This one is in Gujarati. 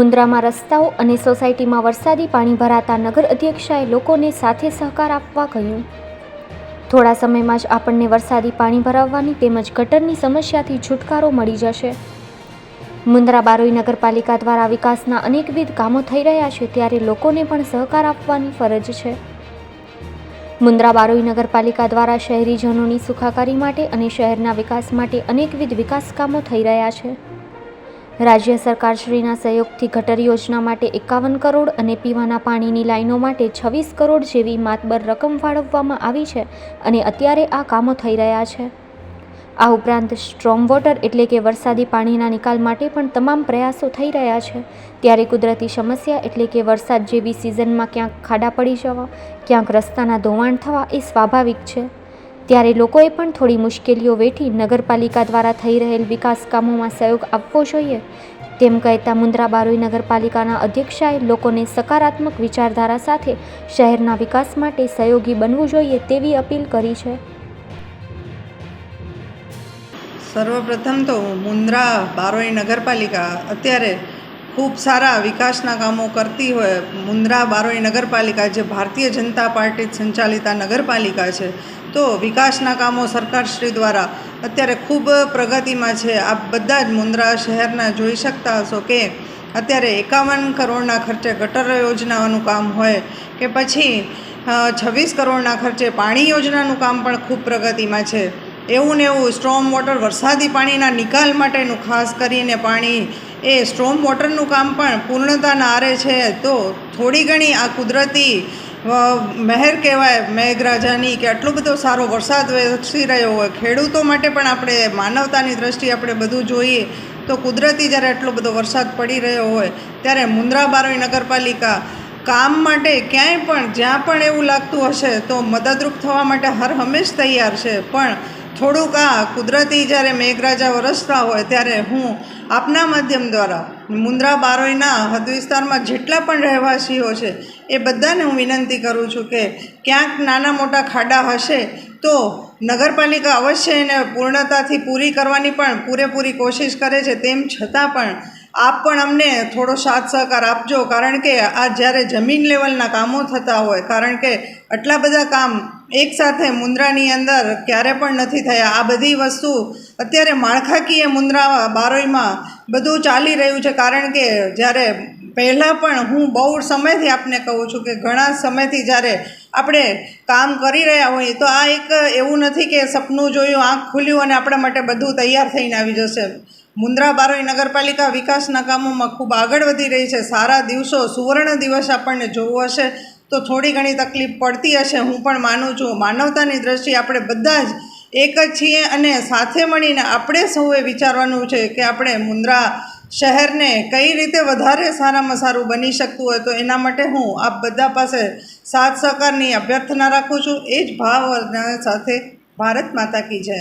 મુન્દ્રામાં રસ્તાઓ અને સોસાયટીમાં વરસાદી પાણી ભરાતા નગર અધ્યક્ષાએ લોકોને સાથે સહકાર આપવા કહ્યું. થોડા સમયમાં જ આપણને વરસાદી પાણી ભરાવવાની તેમજ ગટરની સમસ્યાથી છુટકારો મળી જશે. મુન્દ્રા બારોઈ નગરપાલિકા દ્વારા વિકાસના અનેકવિધ કામો થઈ રહ્યા છે ત્યારે લોકોને પણ સહકાર આપવાની ફરજ છે. મુન્દ્રા બારોઈ નગરપાલિકા દ્વારા શહેરીજનોની સુખાકારી માટે અને શહેરના વિકાસ માટે અનેકવિધ વિકાસ કામો થઈ રહ્યા છે. રાજ્ય સરકારશ્રીના સહયોગથી ગટર યોજના માટે એકાવન કરોડ અને પીવાના પાણીની લાઈનો માટે છવ્વીસ કરોડ જેવી માતબર રકમ ફાળવવામાં આવી છે અને અત્યારે આ કામો થઈ રહ્યા છે. આ ઉપરાંત સ્ટ્રોમ વોટર એટલે કે વરસાદી પાણીના નિકાલ માટે પણ તમામ પ્રયાસો થઈ રહ્યા છે. ત્યારે કુદરતી સમસ્યા એટલે કે વરસાદ જેવી સિઝનમાં ક્યાંક ખાડા પડી જવા, ક્યાંક રસ્તાના ધોવાણ થવા એ સ્વાભાવિક છે. ત્યારે લોકોએ પણ થોડી મુશ્કેલીઓ વેઠી નગરપાલિકા દ્વારા થઈ રહેલ વિકાસ કામોમાં સહયોગ આપવો જોઈએ. તેમ કહેતા મુન્દ્રા બારોઈ નગરપાલિકાના અધ્યક્ષાએ લોકોને સકારાત્મક વિચારધારા સાથે શહેરના વિકાસ માટે સહયોગી બનવું જોઈએ તેવી અપીલ કરી છે. સર્વપ્રથમ તો મુન્દ્રા બારોઈ નગરપાલિકા અત્યારે ખૂબ સારા વિકાસના કામો કરતી હોય, મુન્દ્રા બારોઈ નગરપાલિકા જે ભારતીય જનતા પાર્ટી સંચાલિત આ નગરપાલિકા છે, તો વિકાસના કામો સરકારશ્રી દ્વારા અત્યારે ખૂબ પ્રગતિમાં છે. આપ બધા જ મુન્દ્રા શહેરના જોઈ શકતા હશો કે અત્યારે એકાવન કરોડના ખર્ચે ગટર યોજનાઓનું કામ હોય કે પછી છવ્વીસ કરોડના ખર્ચે પાણી યોજનાનું કામ પણ ખૂબ પ્રગતિમાં છે. એવું ને એવું સ્ટ્રોમ વોટર વરસાદી પાણીના નિકાલ માટેનું ખાસ કરીને પાણી એ સ્ટ્રોમ વોટરનું કામ પણ પૂર્ણતાના આરે છે, તો થોડી ઘણી આ કુદરતી મહેર કહેવાય મેઘરાજાની કે આટલો બધો સારો વરસાદ વરસી રહ્યો હોય, ખેડૂતો માટે પણ આપણે માનવતાની દ્રષ્ટિએ આપણે બધું જોઈએ, તો કુદરતી જ્યારે આટલો બધો વરસાદ પડી રહ્યો હોય, ત્યારે મુન્દ્રા બારોઈ નગરપાલિકા કામ માટે ક્યાંય પણ, જ્યાં પણ એવું લાગતું હશે, તો મદદરૂપ થવા માટે હર હંમેશ તૈયાર છે. પણ થોડુંક આ કુદરતી જ્યારે મેઘરાજા વરસતા હોય ત્યારે હું આપના માધ્યમ દ્વારા મુન્દ્રા બારોઈના હદ વિસ્તારમાં જેટલા પણ રહેવાસીઓ છે, એ બધાને હું વિનંતી કરું છું કે ક્યાંક નાના મોટા ખાડા હશે તો નગરપાલિકા અવશ્ય એને પૂર્ણતાથી પૂરી કરવાની પણ પૂરેપૂરી કોશિશ કરે છે. તેમ છતાં પણ આપ પણ અમને થોડો સાથ સહકાર આપજો, કારણ કે આ જ્યારે જમીન લેવલના કામો થતા હોય, કારણ કે આટલા બધા કામ એકસાથે મુદ્રાની અંદર ક્યારે પણ નથી થયા. આ બધી વસ્તુ અત્યારે માળખાકીય મુદ્રા બારોઈમાં બધું ચાલી રહ્યું છે. કારણ કે જ્યારે પહેલાં પણ હું બહુ સમયથી આપને કહું છું કે ઘણા સમયથી જ્યારે આપણે કામ કરી રહ્યા હોઈએ, તો આ એક એવું નથી કે સપનું જોયું, આંખ ખુલ્યું અને આપણા માટે બધું તૈયાર થઈને આવી જશે. મુન્દ્રા બારોઈ નગરપાલિકા વિકાસના કામોમાં ખૂબ આગળ વધી રહી છે. સારા દિવસો, સુવર્ણ દિવસ આપણને જોવો હશે. તો થોડી ઘણી તકલીફ પડતી હશે, હું પણ માનું છું. માનવતાની દ્રષ્ટિએ આપણે બધા જ એક જ છીએ અને સાથે મળીને આપણે સૌએ વિચારવાનું છે કે આપણે મુન્દ્રા શહેરને કઈ રીતે વધારે સારામાં સારું બની શકતું હોય તો એના માટે હું આપ બધા પાસે સાથ સહકારની અભ્યર્થના રાખું છું. એ જ ભાવ સાથે ભારત માતા કી જય.